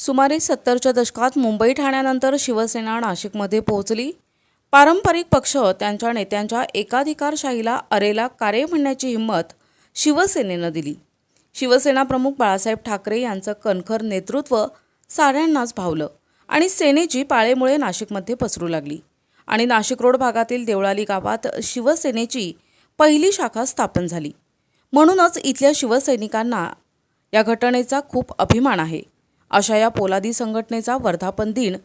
सुमारे सत्तरच्या दशकात मुंबई ठाण्यानंतर शिवसेना नाशिकमध्ये पोहोचली. पारंपरिक पक्ष त्यांच्या नेत्यांच्या एकाधिकारशाहीला अरेला कारे म्हणण्याची हिंमत शिवसेनेनं दिली. शिवसेना प्रमुख बाळासाहेब ठाकरे यांचं कणखर नेतृत्व साऱ्यांनाच भावलं आणि सेनेची पाळेमुळे नाशिकमध्ये पसरू लागली. आणि नाशिक रोड भागातील देवळाली गावात शिवसेनेची पहिली शाखा स्थापन झाली. म्हणूनच इथल्या शिवसैनिकांना या घटनेचा खूप अभिमान आहे. अशा या पोलादी संघटनेचा वर्धापन दिन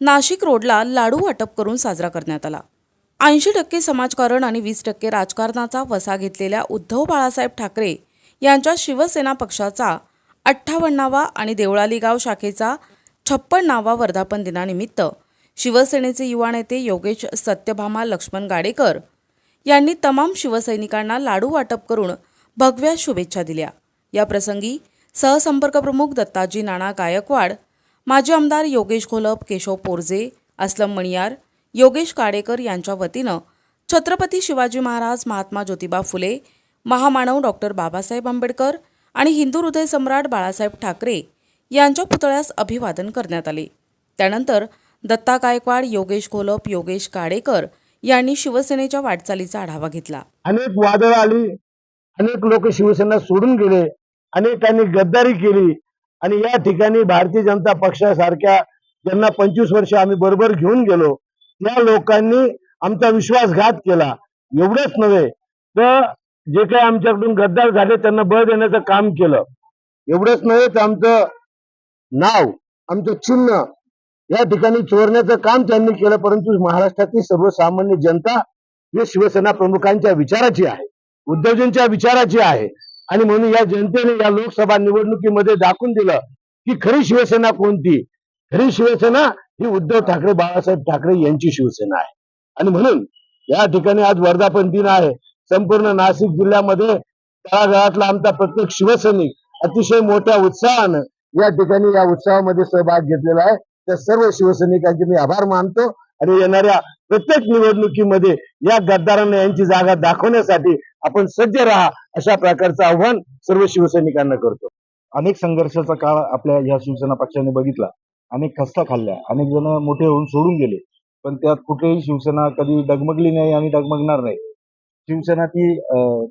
नाशिक रोडला लाडू वाटप करून साजरा करण्यात आला. ऐंशी टक्के समाजकारण आणि वीस टक्के राजकारणाचा वसा घेतलेल्या उद्धव बाळासाहेब ठाकरे यांच्या शिवसेना पक्षाचा अठ्ठावन्नावा आणि देवळाली गाव शाखेचा छप्पन्नावा वर्धापन दिनानिमित्त शिवसेनेचे युवा नेते योगेश सत्यभामा लक्ष्मण गाडेकर यांनी तमाम शिवसैनिकांना लाडू वाटप करून भगव्या शुभेच्छा दिल्या. या प्रसंगी सहसंपर्क प्रमुख दत्ताजी नाना गायकवाड माजी आमदार योगेश घोलप केशव पोरजे अस्लम मणियार योगेश काडेकर यांच्या वतीनं छत्रपती शिवाजी महाराज महात्मा ज्योतिबा फुले महामानव डॉक्टर बाबासाहेब आंबेडकर आणि हिंदू हृदय सम्राट बाळासाहेब ठाकरे यांच्या पुतळ्यास अभिवादन करण्यात आले. त्यानंतर दत्ता गायकवाड योगेश घोलप योगेश काडेकर यांनी शिवसेनेच्या वाटचालीचा आढावा घेतला. अनेक वादळ आली अनेक लोक शिवसेना सोडून गेले. अनेकांनी गद्दारी केली. आणि या ठिकाणी भारतीय जनता पक्षासारख्या ज्यांना पंचवीस वर्ष आम्ही बरोबर घेऊन गेलो त्या लोकांनी आमचा विश्वासघात केला. एवढंच नव्हे तर जे काही आमच्याकडून गद्दार झाले त्यांना बळ देण्याचं काम केलं. एवढंच नव्हे तर आमचं नाव आमचं चिन्ह या ठिकाणी चोरण्याचं काम त्यांनी केलं परंतु महाराष्ट्रातील सर्वसामान्य जनता हे शिवसेना प्रमुखांच्या विचाराची आहे. उद्धवजींच्या विचाराची आहे. आणि म्हणून या जनतेने या लोकसभा निवडणुकीमध्ये दाखवून दिलं की खरी शिवसेना कोणती? खरी शिवसेना ही उद्धव ठाकरे बाळासाहेब ठाकरे यांची शिवसेना आहे. आणि म्हणून या ठिकाणी आज वर्धापन दिन आहे. संपूर्ण नाशिक जिल्ह्यामध्ये तळागाळातला आमचा प्रत्येक शिवसैनिक अतिशय मोठ्या उत्साहानं या ठिकाणी या उत्सवामध्ये सहभाग घेतलेला आहे. त्या सर्व शिवसैनिकांचे मी आभार मानतो. आणि येणाऱ्या प्रत्येक निवडणुकीमध्ये या गद्दारांना यांची जागा दाखवण्यासाठी आपण सज्ज राहा अशा प्रकारचं आव्हान सर्व शिवसैनिकांना करतो. अनेक संघर्षाचा काळ आपल्या या शिवसेना पक्षाने बघितला. अनेक खस्ता खाल्ल्या. अनेक जण मोठे होऊन सोडून गेले. पण त्यात कुठेही शिवसेना कधी डगमगली नाही आणि डगमगणार नाही. शिवसेना ती अं,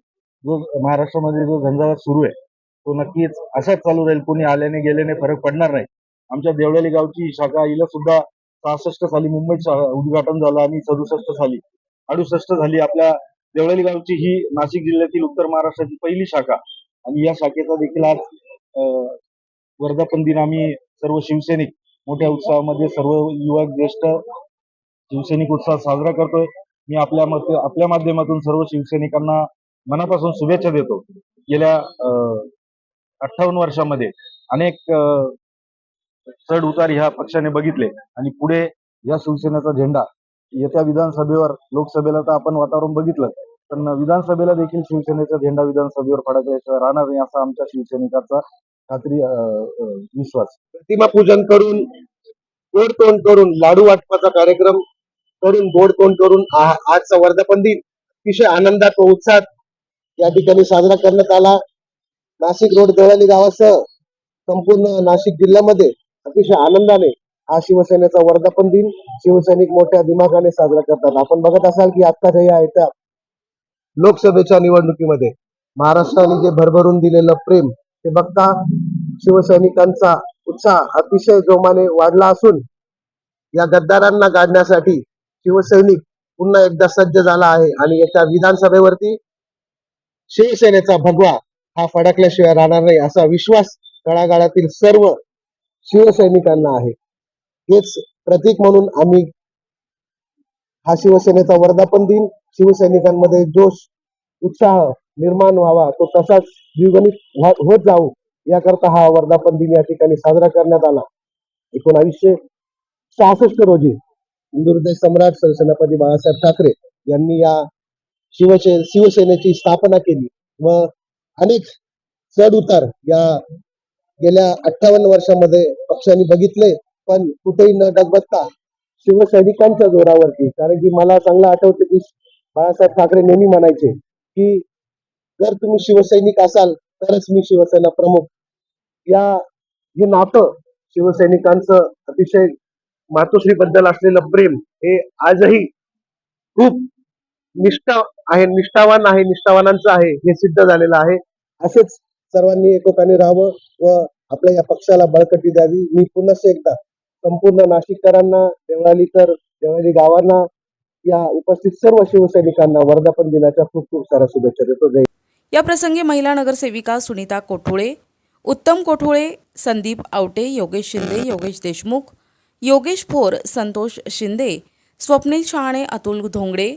जो महाराष्ट्रामध्ये जो झंझावात सुरू आहे तो नक्कीच असाच चालू राहील. कोणी आल्याने गेल्याने फरक पडणार नाही. आमच्या देवळाली गावची शाखा हिला सुद्धा सहासष्ट साली मुंबईत उद्घाटन झालं आणि सदुसष्ट साली अडुसष्ट साली आपल्या देवळाली गावची ही नाशिक जिल्ह्यातील उत्तर महाराष्ट्राची पहिली शाखा. आणि या शाखेचा देखील आज अं, वर्धापन दिन आम्ही सर्व शिवसैनिक मोठ्या उत्साहामध्ये सर्व युवक ज्येष्ठ शिवसैनिक उत्साह साजरा करतोय. मी आपल्या मत आपल्या माध्यमातून सर्व शिवसैनिकांना मनापासून शुभेच्छा देतो. गेल्या अठ्ठावन्न वर्षामध्ये अनेक चढ उतार ह्या पक्षाने बघितले. आणि पुढे या शिवसेनेचा झेंडा. येत्या विधानसभेवर लोकसभेला तर आपण वातावरण बघितलं. पण विधानसभेला देखील शिवसेनेचा झेंडा विधानसभेवर फडकल्याशिवाय राहणार नाही असा आमच्या शिवसैनिकाचा खात्री अं, विश्वास. प्रतिमा पूजन करून गोड तोंड करून लाडू वाटपाचा कार्यक्रम करून गोड तोंड करून आजचा वर्धापन दिन अतिशय आनंदात व उत्साहात या ठिकाणी साजरा करण्यात आला. नाशिक रोड देवळाली गावासह संपूर्ण नाशिक जिल्ह्यामध्ये अतिशय आनंदाने हा शिवसेनेचा वर्धापन दिन शिवसैनिक मोठ्या दिमागाने साजरा करतात. आपण बघत असाल की आत्ताच्या या येत्या लोकसभेच्या निवडणुकीमध्ये महाराष्ट्राने जे भरभरून दिलेलं प्रेम ते बघता शिवसैनिकांचा उत्साह अतिशय जोमाने वाढला असून या गद्दारांना गाडण्यासाठी शिवसैनिक पुन्हा एकदा सज्ज झाला आहे आणि येत्या विधानसभेवरती शिवसेनेचा भगवा हा फडकल्याशिवाय राहणार नाही असा विश्वास तळागाळातील सर्व शिवसैनिकांना आहे. हेच प्रतीक म्हणून आम्ही हा शिवसेनेचा वर्धापन दिन शिवसैनिकांमध्ये जोश उत्साह निर्माण व्हावा तो तसाच द्विगणित होत जाऊ याकरता हा वर्धापन दिन या ठिकाणी साजरा करण्यात आला. एकोणावीसशे सहासष्ट रोजी हिंदू सम्राट सरसेनापती बाळासाहेब ठाकरे यांनी या शिवसे शिवसेनेची स्थापना केली व अनेक चढ उतार या गेल्या अठ्ठावन्न वर्षामध्ये पक्षाने बघितले पण कुठेही न डगबगता शिवसैनिकांच्या जोरावरती. कारण की मला चांगलं आठवतं की बाळासाहेब ठाकरे नेहमी म्हणायचे की जर तुम्ही शिवसैनिक असाल तरच मी शिवसेना प्रमुख. या हे नातं शिवसैनिकांचं अतिशय मातोश्री बद्दल असलेलं प्रेम हे आजही खूप निष्ठा आहे निष्ठावान आहे निष्ठावानांचं आहे हे सिद्ध झालेलं आहे. असेच सर्वांनी एकोकाने राहावं व आपल्या या पक्षाला बळकटी द्यावी. मी पुन्हा एकदा संपूर्ण नाशिककरांना देवळालीकर देवळाली गावांना या उपस्थित सर्व शिवसैनिकांना वर्धापन दिनाच्या खूप खूप साऱ्या शुभेच्छा देतो. जय या प्रसंगी महिला नगरसेविका सुनीता कोठोळे उत्तम कोठोळे संदीप आवटे योगेश शिंदे योगेश देशमुख योगेश फोर संतोष शिंदे स्वप्नील शहाणे अतुल धोंगडे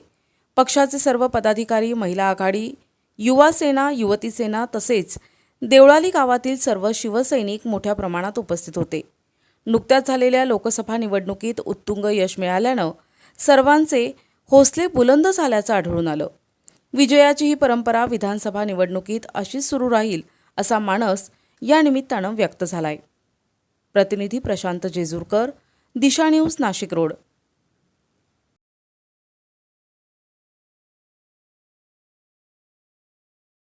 पक्षाचे सर्व पदाधिकारी महिला आघाडी युवा सेना युवती सेना तसेच देवळाली गावातील सर्व शिवसैनिक मोठ्या प्रमाणात उपस्थित होते. नुकत्याच झालेल्या लोकसभा निवडणुकीत उत्तुंग यश मिळाल्यानं सर्वांचे हौसले बुलंद झाल्याचं आढळून आलं. विजयाची ही परंपरा विधानसभा निवडणुकीत अशीच सुरू राहील असा मानस या निमित्तानं व्यक्त झालाय. प्रतिनिधी प्रशांत जेजूरकर दिशा न्यूज नाशिक रोड.